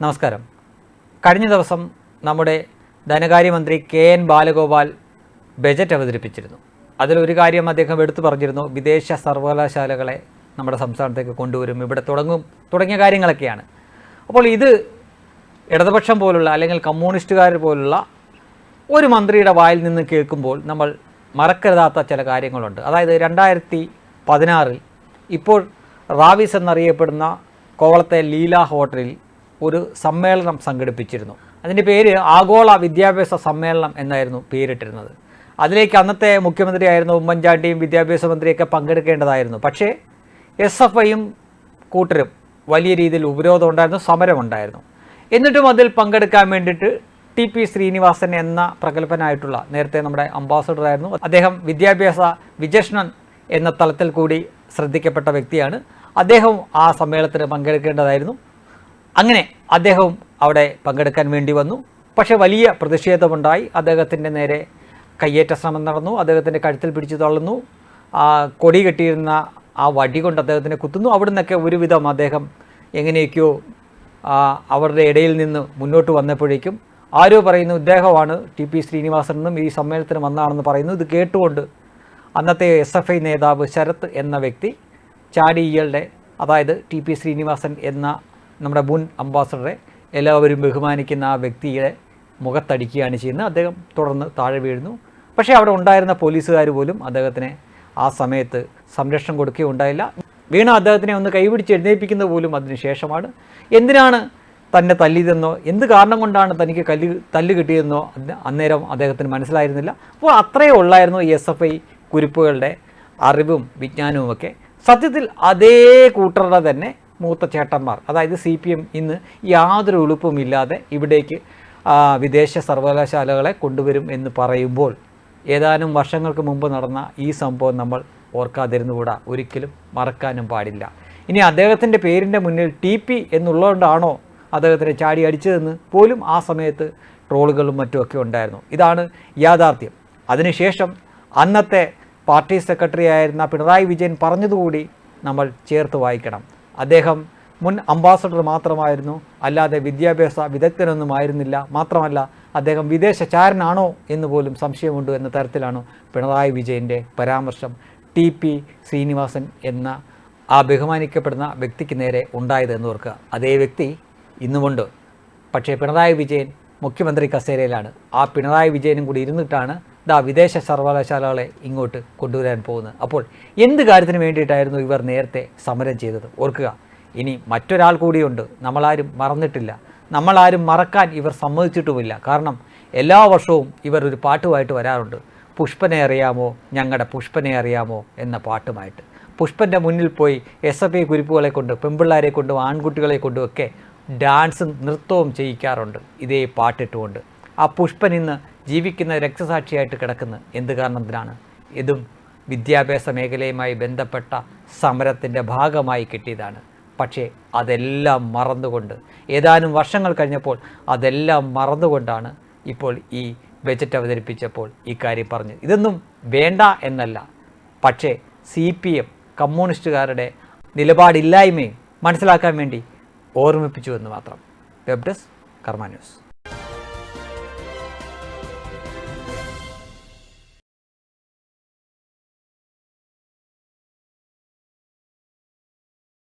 നമസ്കാരം. കഴിഞ്ഞ ദിവസം നമ്മുടെ ധനകാര്യമന്ത്രി കെ എൻ ബാലഗോപാൽ ബജറ്റ് അവതരിപ്പിച്ചിരുന്നു. അതിലൊരു കാര്യം അദ്ദേഹം എടുത്തു പറഞ്ഞിരുന്നു. വിദേശ സർവകലാശാലകളെ നമ്മുടെ സംസ്ഥാനത്തേക്ക് കൊണ്ടുവരും ഇവിടെ തുടങ്ങും തുടങ്ങിയ കാര്യങ്ങളൊക്കെയാണ്. അപ്പോൾ ഇത് ഇടതുപക്ഷം പോലുള്ള അല്ലെങ്കിൽ കമ്മ്യൂണിസ്റ്റുകാർ പോലുള്ള ഒരു മന്ത്രിയുടെ വായിൽ നിന്ന് കേൾക്കുമ്പോൾ നമ്മൾ മറക്കരുതാത്ത ചില കാര്യങ്ങളുണ്ട്. അതായത് രണ്ടായിരത്തി പതിനാറിൽ ഇപ്പോൾ റാവിസ് എന്നറിയപ്പെടുന്ന കോവളത്തെ ലീല ഹോട്ടലിൽ ഒരു സമ്മേളനം സംഘടിപ്പിച്ചിരുന്നു. അതിന്റെ പേര് ആഗോള വിദ്യാഭ്യാസ സമ്മേളനം എന്നായിരുന്നു പേരിട്ടിരുന്നത്. അതിലേക്ക് അന്നത്തെ മുഖ്യമന്ത്രിയായിരുന്ന ഉമ്മൻചാണ്ടിയും വിദ്യാഭ്യാസ മന്ത്രിയൊക്കെ പങ്കെടുക്കേണ്ടതായിരുന്നു. പക്ഷേ എസ് എഫ് ഐയും കൂട്ടരും വലിയ രീതിയിൽ ഉപരോധം ഉണ്ടായിരുന്നു സമരമുണ്ടായിരുന്നു എന്നിട്ടും അതിൽ പങ്കെടുക്കാൻ വേണ്ടിയിട്ട് ടി പി ശ്രീനിവാസൻ എന്ന പ്രഗത്ഭനായിട്ടുള്ള നേരത്തെ നമ്മുടെ അംബാസഡർ ആയിരുന്നു. അദ്ദേഹം വിദ്യാഭ്യാസ വിജഷ്ണൻ എന്ന തലത്തിൽ കൂടി ശ്രദ്ധിക്കപ്പെട്ട വ്യക്തിയാണ്. അദ്ദേഹം ആ സമ്മേളനത്തിന് പങ്കെടുക്കേണ്ടതായിരുന്നു. അങ്ങനെ അദ്ദേഹവും അവിടെ പങ്കെടുക്കാൻ വേണ്ടി വന്നു. പക്ഷേ വലിയ പ്രതിഷേധമുണ്ടായി. അദ്ദേഹത്തിന്റെ നേരെ കയ്യേറ്റ ശ്രമം നടന്നു. അദ്ദേഹത്തിന്റെ കഴുത്തിൽ പിടിച്ചു തള്ളുന്നു. കൊടി കെട്ടിയിരുന്ന ആ വടി കൊണ്ട് അദ്ദേഹത്തിനെ കുത്തുന്നു. അവിടെ നിന്നൊക്കെ ഒരുവിധം അദ്ദേഹം എങ്ങനെയൊക്കെയോ അവരുടെ ഇടയിൽ നിന്ന് മുന്നോട്ട് വന്നപ്പോഴേക്കും ആരോ പറയുന്നു ഇദ്ദേഹമാണ് ടി പി ശ്രീനിവാസൻ എന്നും ഈ സമ്മേളനത്തിന് വന്നാണെന്ന് പറയുന്നു. ഇത് കേട്ടുകൊണ്ട് അന്നത്തെ എസ് എഫ് ഐ നേതാവ് ശരത് എന്ന വ്യക്തി ചാടി ഇയാളുടെ അതായത് ടി പി ശ്രീനിവാസൻ എന്ന നമ്മുടെ മുൻ അംബാസഡറെ എല്ലാവരും ബഹുമാനിക്കുന്ന ആ വ്യക്തിയുടെ മുഖത്തടിക്കുകയാണ് ചെയ്യുന്നത്. അദ്ദേഹം തുടർന്ന് താഴെ വീഴുന്നു. പക്ഷേ അവിടെ ഉണ്ടായിരുന്ന പോലീസുകാർ പോലും അദ്ദേഹത്തിന് ആ സമയത്ത് സംരക്ഷണം കൊടുക്കുകയുണ്ടായില്ല വീണ അദ്ദേഹത്തിനെ ഒന്ന് കൈപിടിച്ച് എഴുന്നേൽപ്പിക്കുന്നത് പോലും അതിന് ശേഷമാണ്. എന്തിനാണ് തന്നെ തല്ലിയതെന്നോ എന്ത് കാരണം കൊണ്ടാണ് തനിക്ക് കല്ല് തല്ല് കിട്ടിയതെന്നോ അന്ന് അന്നേരം അദ്ദേഹത്തിന് മനസ്സിലായിരുന്നില്ല. അപ്പോൾ അത്രയേ ഉള്ളായിരുന്നു ഈ എസ് എഫ് ഐ കുരിപ്പുകളുടെ അറിവും വിജ്ഞാനവും ഒക്കെ സത്യത്തിൽ അതേ കൂട്ടറുടെ തന്നെ മൂത്ത ചേട്ടന്മാർ അതായത് സി പി എം ഇന്ന് യാതൊരു ഉളുപ്പുമില്ലാതെ ഇവിടേക്ക് വിദേശ സർവകലാശാലകളെ കൊണ്ടുവരും എന്ന് പറയുമ്പോൾ ഏതാനും വർഷങ്ങൾക്ക് മുമ്പ് നടന്ന ഈ സംഭവം നമ്മൾ ഓർക്കാതിരുന്നുകൂടാ. ഒരിക്കലും മറക്കാനും പാടില്ല. ഇനി അദ്ദേഹത്തിന്റെ പേരിന്റെ മുന്നിൽ ടി പി എന്നുള്ളതുകൊണ്ടാണോ അദ്ദേഹത്തിനെ ചാടി അടിച്ചതെന്ന് പോലും ആ സമയത്ത് ട്രോളുകളും മറ്റുമൊക്കെ ഉണ്ടായിരുന്നു. ഇതാണ് യാഥാർത്ഥ്യം. അതിനുശേഷം അന്നത്തെ പാർട്ടി സെക്രട്ടറി ആയിരുന്ന പിണറായി വിജയൻ പറഞ്ഞതുകൂടി നമ്മൾ ചേർത്ത് വായിക്കണം. അദ്ദേഹം മുൻ അംബാസഡർ മാത്രമായിരുന്നു. അല്ലാതെ വിദ്യാഭ്യാസ വിദഗ്ധനൊന്നും ആയിരുന്നില്ല. മാത്രമല്ല അദ്ദേഹം വിദേശചാരനാണോ എന്ന് പോലും സംശയമുണ്ട് എന്ന തരത്തിലാണ് പിണറായി വിജയന്റെ പരാമർശം. ടി പി ശ്രീനിവാസൻ എന്ന ആ ബഹുമാനിക്കപ്പെടുന്ന വ്യക്തിക്ക് നേരെ ഉണ്ടായത് എന്ന് ഓർക്കുക. അതേ വ്യക്തി ഇന്നുമുണ്ട്. പക്ഷേ പിണറായി വിജയൻ മുഖ്യമന്ത്രി കസേരയിലാണ്. ആ പിണറായി വിജയനും കൂടി ഇരുന്നിട്ടാണ് ദാ വിദേശ സർവകലാശാലകളെ ഇങ്ങോട്ട് കൊണ്ടുവരാൻ പോകുന്നത് അപ്പോൾ എന്ത് കാര്യത്തിന് വേണ്ടിയിട്ടായിരുന്നു ഇവർ നേരത്തെ സമരം ചെയ്തത്? ഓർക്കുക ഇനി മറ്റൊരാൾ കൂടിയുണ്ട്. നമ്മളാരും മറന്നിട്ടില്ല. നമ്മളാരും മറക്കാൻ ഇവർ സമ്മതിച്ചിട്ടുമില്ല. കാരണം എല്ലാ വർഷവും ഇവർ ഒരു പാട്ടുമായിട്ട് വരാറുണ്ട്. പുഷ്പനെ അറിയാമോ? ഞങ്ങളുടെ പുഷ്പനെ അറിയാമോ? എന്ന പാട്ടുമായിട്ട്. പുഷ്പന്റെ മുന്നിൽ പോയി എസ് എഫ് ഐ കുരിപ്പുകളെ കൊണ്ട് പെൺപിള്ളേരെ കൊണ്ടും ആൺകുട്ടികളെ കൊണ്ടുമൊക്കെ ഡാൻസും നൃത്തവും ചെയ്യിക്കാറുണ്ട്. ഇതേ പാട്ടിട്ടുകൊണ്ട്. ആ പുഷ്പൻ ഇന്ന് ജീവിക്കുന്ന രക്തസാക്ഷിയായിട്ട് കിടക്കുന്നത് എന്ത് കാരണത്തിനാണ്? ഇതും വിദ്യാഭ്യാസ മേഖലയുമായി ബന്ധപ്പെട്ട സമരത്തിന്റെ ഭാഗമായി കിട്ടിയതാണ്. പക്ഷേ അതെല്ലാം മറന്നുകൊണ്ട് ഏതാനും വർഷങ്ങൾ കഴിഞ്ഞപ്പോൾ അതെല്ലാം മറന്നുകൊണ്ടാണ് ഇപ്പോൾ ഈ ബജറ്റ് അവതരിപ്പിച്ചപ്പോൾ ഈ കാര്യം പറഞ്ഞത്. ഇതൊന്നും വേണ്ട എന്നല്ല. പക്ഷേ സി പി എം കമ്മ്യൂണിസ്റ്റുകാരുടെ നിലപാടില്ലായ്മയും മനസ്സിലാക്കാൻ വേണ്ടി ഓർമ്മിപ്പിച്ചു എന്ന് മാത്രം. Web desk Karma news.